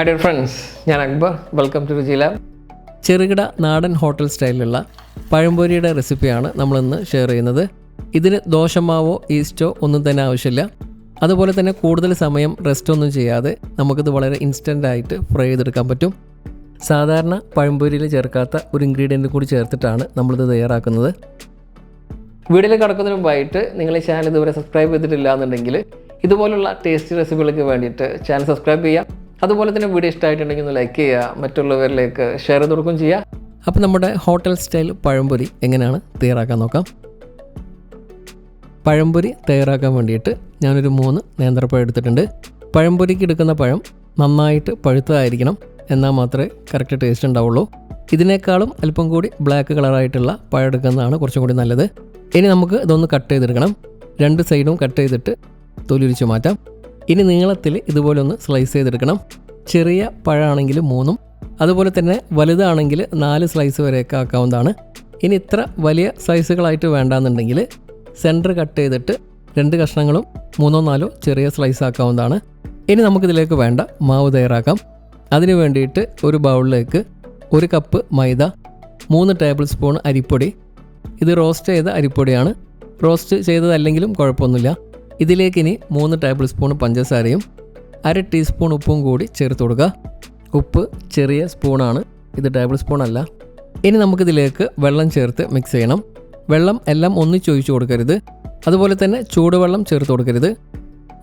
Hi dear friends ഞാൻ Akbar. Welcome to Ruchi lab ചെറുകിട നാടൻ ഹോട്ടൽ സ്റ്റൈലിലുള്ള പഴംപൊരിയുടെ റെസിപ്പിയാണ് നമ്മളിന്ന് ഷെയർ ചെയ്യുന്നത്. ഇതിന് ദോശമാവോ ഈസ്റ്റോ ഒന്നും തന്നെ ആവശ്യമില്ല. അതുപോലെ തന്നെ കൂടുതൽ സമയം റെസ്റ്റ് ഒന്നും ചെയ്യാതെ നമുക്കിത് വളരെ ഇൻസ്റ്റന്റ് ആയിട്ട് ഫ്രൈ ചെയ്തെടുക്കാൻ പറ്റും. സാധാരണ പഴംപൊരിയിൽ ചേർക്കാത്ത ഒരു ഇൻഗ്രീഡിയന്റ് കൂടി ചേർത്തിട്ടാണ് നമ്മളിത് തയ്യാറാക്കുന്നത്. വീഡിയോയിൽ കിടക്കുന്നതിന് മുമ്പായിട്ട് നിങ്ങൾ ഈ ചാനൽ ഇതുവരെ സബ്സ്ക്രൈബ് ചെയ്തിട്ടില്ല എന്നുണ്ടെങ്കിൽ ഇതുപോലുള്ള ടേസ്റ്റി റെസിപ്പികൾക്ക് വേണ്ടിയിട്ട് ചാനൽ സബ്സ്ക്രൈബ് ചെയ്യുക അതുപോലെ തന്നെ വീഡിയോ ഇഷ്ടമായിട്ടുണ്ടെങ്കിൽ ഒന്ന് ലൈക്ക് ചെയ്യുക മറ്റുള്ളവരിലേക്ക് ഷെയർ ചെയ്ത് കൊടുക്കുകയും ചെയ്യുക. അപ്പോൾ നമ്മുടെ ഹോട്ടൽ സ്റ്റൈൽ പഴംപൊരി എങ്ങനെയാണ് തയ്യാറാക്കാൻ നോക്കാം. പഴംപൊരി തയ്യാറാക്കാൻ വേണ്ടിയിട്ട് ഞാനൊരു മൂന്ന് നേന്ത്രപ്പഴം എടുത്തിട്ടുണ്ട്. പഴംപൊരിക്ക് എടുക്കുന്ന പഴം നന്നായിട്ട് പഴുത്തതായിരിക്കണം എന്നാൽ മാത്രമേ കറക്റ്റ് ടേസ്റ്റ് ഉണ്ടാവുള്ളൂ. ഇതിനേക്കാളും അല്പം കൂടി ബ്ലാക്ക് കളറായിട്ടുള്ള പഴം എടുക്കുന്നതാണ് കുറച്ചും കൂടി നല്ലത്. ഇനി നമുക്ക് ഇതൊന്ന് കട്ട് ചെയ്തെടുക്കണം. രണ്ട് സൈഡും കട്ട് ചെയ്തിട്ട് തൊലിരിച്ച് മാറ്റാം. ഇനി നീളത്തിൽ ഇതുപോലെ ഒന്ന് സ്ലൈസ് ചെയ്തെടുക്കണം. ചെറിയ പഴമാണെങ്കിൽ മൂന്നും അതുപോലെ തന്നെ വലുതാണെങ്കിൽ നാല് സ്ലൈസ് വരെയൊക്കെ ആക്കാവുന്നതാണ്. ഇനി ഇത്ര വലിയ സൈസുകളായിട്ട് വേണ്ടാന്നുണ്ടെങ്കിൽ സെന്റർ കട്ട് ചെയ്തിട്ട് രണ്ട് കഷ്ണങ്ങളും മൂന്നോ നാലോ ചെറിയ സ്ലൈസ് ആക്കാവുന്നതാണ്. ഇനി നമുക്കിതിലേക്ക് വേണ്ട മാവ് തയ്യാറാക്കാം. അതിന് വേണ്ടിയിട്ട് ഒരു ബൗളിലേക്ക് ഒരു കപ്പ് മൈദ മൂന്ന് ടേബിൾ സ്പൂൺ അരിപ്പൊടി. ഇത് റോസ്റ്റ് ചെയ്ത അരിപ്പൊടിയാണ്. റോസ്റ്റ് ചെയ്തതല്ലെങ്കിലും കുഴപ്പമൊന്നുമില്ല. ഇതിലേക്ക് ഇനി മൂന്ന് ടേബിൾ സ്പൂൺ പഞ്ചസാരയും അര ടീസ്പൂൺ ഉപ്പും കൂടി ചേർത്ത് കൊടുക്കുക. ഉപ്പ് ചെറിയ സ്പൂണാണ് ഇത് ടേബിൾ സ്പൂൺ അല്ല. ഇനി നമുക്കിതിലേക്ക് വെള്ളം ചേർത്ത് മിക്സ് ചെയ്യണം. വെള്ളം എല്ലാം ഒന്നിച്ചൊഴിച്ച് കൊടുക്കരുത്. അതുപോലെ തന്നെ ചൂടുവെള്ളം ചേർത്ത് കൊടുക്കരുത്.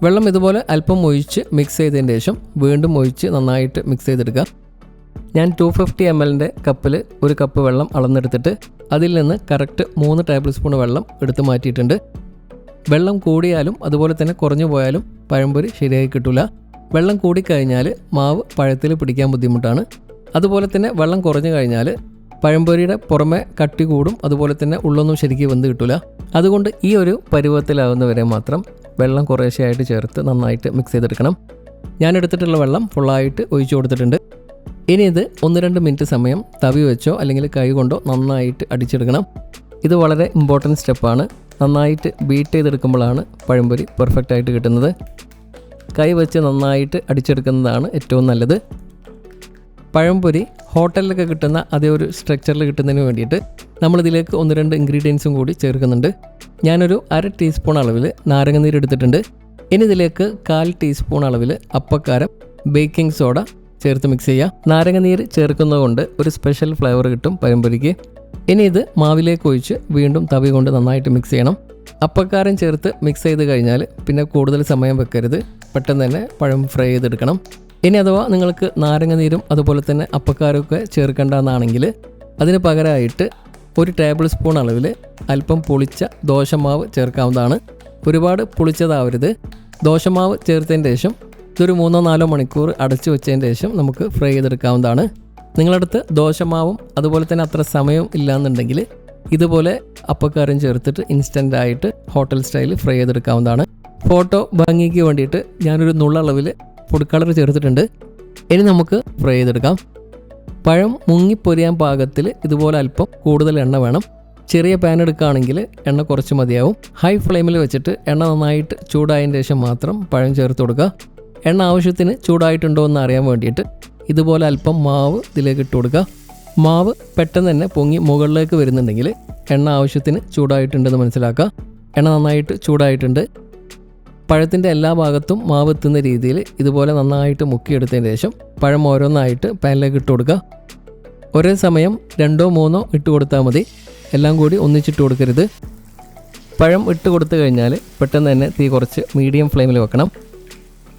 വെള്ളം ഇതുപോലെ അല്പം ഒഴിച്ച് മിക്സ് ചെയ്തതിന് ശേഷം വീണ്ടും ഒഴിച്ച് നന്നായിട്ട് മിക്സ് ചെയ്തെടുക്കുക. ഞാൻ ടു ഫിഫ്റ്റി എം എല്ലിന്റെ കപ്പിൽ ഒരു കപ്പ് വെള്ളം അളന്നെടുത്തിട്ട് അതിൽ നിന്ന് കറക്റ്റ് മൂന്ന് ടേബിൾ സ്പൂൺ വെള്ളം എടുത്ത് മാറ്റിയിട്ടുണ്ട്. വെള്ളം കൂടിയാലും അതുപോലെ തന്നെ കുറഞ്ഞു പോയാലും പഴംപൊരി ശരിയായി കിട്ടില്ല വെള്ളം കൂടിക്കഴിഞ്ഞാൽ മാവ് പഴത്തിൽ പിടിക്കാൻ ബുദ്ധിമുട്ടാണ്. അതുപോലെ തന്നെ വെള്ളം കുറഞ്ഞു കഴിഞ്ഞാൽ പഴംപൊരിയുടെ പുറമെ കട്ടി കൂടും അതുപോലെ തന്നെ ഉള്ളൊന്നും ശരിക്കും വെന്ത് കിട്ടില്ല അതുകൊണ്ട് ഈ ഒരു പരുവത്തിലാവുന്നവരെ മാത്രം വെള്ളം കുറേശ്ശെയായിട്ട് ചേർത്ത് നന്നായിട്ട് മിക്സ് ചെയ്തെടുക്കണം. ഞാൻ എടുത്തിട്ടുള്ള വെള്ളം ഫുള്ളായിട്ട് ഒഴിച്ചു കൊടുത്തിട്ടുണ്ട്. ഇനി ഇത് ഒന്ന് രണ്ട് മിനിറ്റ് സമയം തവി വെച്ചോ അല്ലെങ്കിൽ കൈ കൊണ്ടോ നന്നായിട്ട് അടിച്ചെടുക്കണം. ഇത് വളരെ ഇമ്പോർട്ടന്റ് സ്റ്റെപ്പാണ് നന്നായിട്ട് ബീറ്റ് ചെയ്തെടുക്കുമ്പോഴാണ് പഴംപൊരി പെർഫെക്റ്റ് ആയിട്ട് കിട്ടുന്നത്. കൈ വെച്ച് നന്നായിട്ട് അടിച്ചെടുക്കുന്നതാണ് ഏറ്റവും നല്ലത്. പഴംപൊരി ഹോട്ടലിലൊക്കെ കിട്ടുന്ന അതേ ഒരു സ്ട്രക്ചറിൽ കിട്ടുന്നതിന് വേണ്ടിയിട്ട് നമ്മളിതിലേക്ക് ഒന്ന് രണ്ട് ഇൻഗ്രീഡിയൻസും കൂടി ചേർക്കുന്നുണ്ട്. ഞാനൊരു അര ടീസ്പൂൺ അളവിൽ നാരങ്ങ നീര് എടുത്തിട്ടുണ്ട്. ഇനി ഇതിലേക്ക് കാൽ ടീസ്പൂൺ അളവിൽ അപ്പക്കാരം ബേക്കിംഗ് സോഡ ചേർത്ത് മിക്സ് ചെയ്യുക നാരങ്ങനീർ ചേർക്കുന്നതുകൊണ്ട് ഒരു സ്പെഷ്യൽ ഫ്ലേവർ കിട്ടും പരമ്പരയ്ക്ക് ഇനി ഇത് മാവിലേക്ക് ഒഴിച്ച് വീണ്ടും തവി കൊണ്ട് നന്നായിട്ട് മിക്സ് ചെയ്യണം. അപ്പക്കാരം ചേർത്ത് മിക്സ് ചെയ്ത് കഴിഞ്ഞാൽ പിന്നെ കൂടുതൽ സമയം വെക്കരുത്. പെട്ടെന്ന് തന്നെ പഴം ഫ്രൈ ചെയ്തെടുക്കണം. ഇനി അഥവാ നിങ്ങൾക്ക് നാരങ്ങനീരും അതുപോലെ തന്നെ അപ്പക്കാരമൊക്കെ ചേർക്കേണ്ടതെന്നാണെങ്കിൽ അതിന് പകരമായിട്ട് ഒരു ടേബിൾ സ്പൂൺ അളവിൽ അല്പം പുളിച്ച ദോശമാവ് ചേർക്കാവുന്നതാണ്. ഒരുപാട് പുളിച്ചതാവരുത്. ദോശമാവ് ചേർത്തതിന് ശേഷം ഇതൊരു മൂന്നോ നാലോ മണിക്കൂർ അടച്ചു വെച്ചതിന് ശേഷം നമുക്ക് ഫ്രൈ ചെയ്തെടുക്കാവുന്നതാണ്. നിങ്ങളടുത്ത് ദോശമാവും അതുപോലെ തന്നെ അത്ര സമയം ഇല്ലാന്നുണ്ടെങ്കിൽ ഇതുപോലെ അപ്പക്കാരും ചേർത്തിട്ട് ഇൻസ്റ്റന്റ് ആയിട്ട് ഹോട്ടൽ സ്റ്റൈലിൽ ഫ്രൈ ചെയ്തെടുക്കാവുന്നതാണ്. ഫോട്ടോ ഭംഗിക്ക് വേണ്ടിയിട്ട് ഞാനൊരു നുള്ളളവിൽ ഫുഡ് കളർ ചേർത്തിട്ടുണ്ട്. ഇനി നമുക്ക് ഫ്രൈ ചെയ്തെടുക്കാം. പഴം മുങ്ങിപ്പൊരിയാൻ പാകത്തിൽ ഇതുപോലെ അല്പം കൂടുതൽ എണ്ണ വേണം. ചെറിയ പാൻ എടുക്കുകയാണെങ്കിൽ എണ്ണ കുറച്ച് മതിയാവും. ഹൈ ഫ്ലെയിമിൽ വെച്ചിട്ട് എണ്ണ നന്നായിട്ട് ചൂടായതിന് ശേഷം മാത്രം പഴം ചേർത്ത് കൊടുക്കുക. എണ്ണ ആവശ്യത്തിന് ചൂടായിട്ടുണ്ടോ എന്ന് അറിയാൻ വേണ്ടിയിട്ട് ഇതുപോലെ അല്പം മാവ് ഇതിലേക്ക് ഇട്ട് കൊടുക്കുക. മാവ് പെട്ടെന്ന് തന്നെ പൊങ്ങി മുകളിലേക്ക് വരുന്നുണ്ടെങ്കിൽ എണ്ണ ആവശ്യത്തിന് ചൂടായിട്ടുണ്ടെന്ന് മനസ്സിലാക്കുക. എണ്ണ നന്നായിട്ട് ചൂടായിട്ടുണ്ട്. പഴത്തിന്റെ എല്ലാ ഭാഗത്തും മാവ് എത്തുന്ന രീതിയിൽ ഇതുപോലെ നന്നായിട്ട് മുക്കിയെടുത്തതിന് ശേഷം പഴം ഓരോന്നായിട്ട് പാനിലേക്ക് ഇട്ട് കൊടുക്കുക. ഒരേ സമയം രണ്ടോ മൂന്നോ ഇട്ട് കൊടുത്താൽ മതി. എല്ലാം കൂടി ഒന്നിച്ചിട്ട് കൊടുക്കരുത്. പഴം ഇട്ട് കൊടുത്തു കഴിഞ്ഞാൽ പെട്ടെന്ന് തന്നെ തീ കുറച്ച് മീഡിയം ഫ്ലെയിമിൽ വെക്കണം.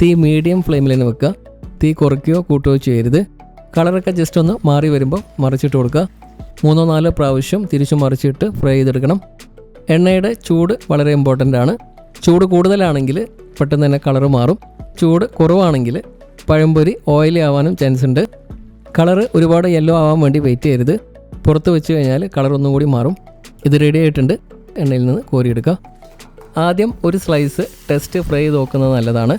തീ മീഡിയം ഫ്ലെയിമിൽ തന്നെ വെക്കുക. തീ കുറയ്ക്കുകയോ കൂട്ടുകയോ ചെയ്യരുത്. കളറൊക്കെ ജസ്റ്റ് ഒന്ന് മാറി വരുമ്പോൾ മറിച്ചിട്ട് കൊടുക്കുക. മൂന്നോ നാലോ പ്രാവശ്യം തിരിച്ചു മറിച്ചിട്ട് ഫ്രൈ ചെയ്തെടുക്കണം. എണ്ണയുടെ ചൂട് വളരെ ഇമ്പോർട്ടന്റ് ആണ്. ചൂട് കൂടുതലാണെങ്കിൽ പെട്ടെന്ന് തന്നെ കളർ മാറും. ചൂട് കുറവാണെങ്കിൽ പഴംപൊരി ഓയിലി ആവാനും ചാൻസ് ഉണ്ട്. കളറ് ഒരുപാട് യെല്ലോ ആവാൻ വേണ്ടി വെയിറ്റ് ചെയ്യരുത്. പുറത്ത് വെച്ച് കഴിഞ്ഞാൽ കളർ ഒന്നും കൂടി മാറും. ഇത് റെഡി ആയിട്ടുണ്ട്. എണ്ണയിൽ നിന്ന് കോരിയെടുക്കുക. ആദ്യം ഒരു സ്ലൈസ് ടെസ്റ്റ് ഫ്രൈ ചെയ്ത് നോക്കുന്നത് നല്ലതാണ്.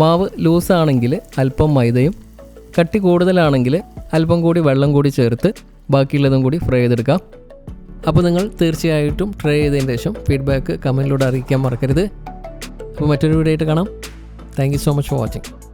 മാവ് ലൂസാണെങ്കിൽ അല്പം മൈദയും കട്ടി കൂടുതലാണെങ്കിൽ അല്പം കൂടി വെള്ളം കൂടി ചേർത്ത് ബാക്കിയുള്ളതും കൂടി ഫ്രൈ ചെയ്തെടുക്കാം. അപ്പോൾ നിങ്ങൾ തീർച്ചയായിട്ടും ട്രൈ ചെയ്തതിന് ശേഷം ഫീഡ്ബാക്ക് കമന്റിലൂടെ അറിയിക്കാൻ മറക്കരുത്. അപ്പോൾ മറ്റൊരു വീഡിയോ ആയിട്ട് കാണാം. Thank so much for watching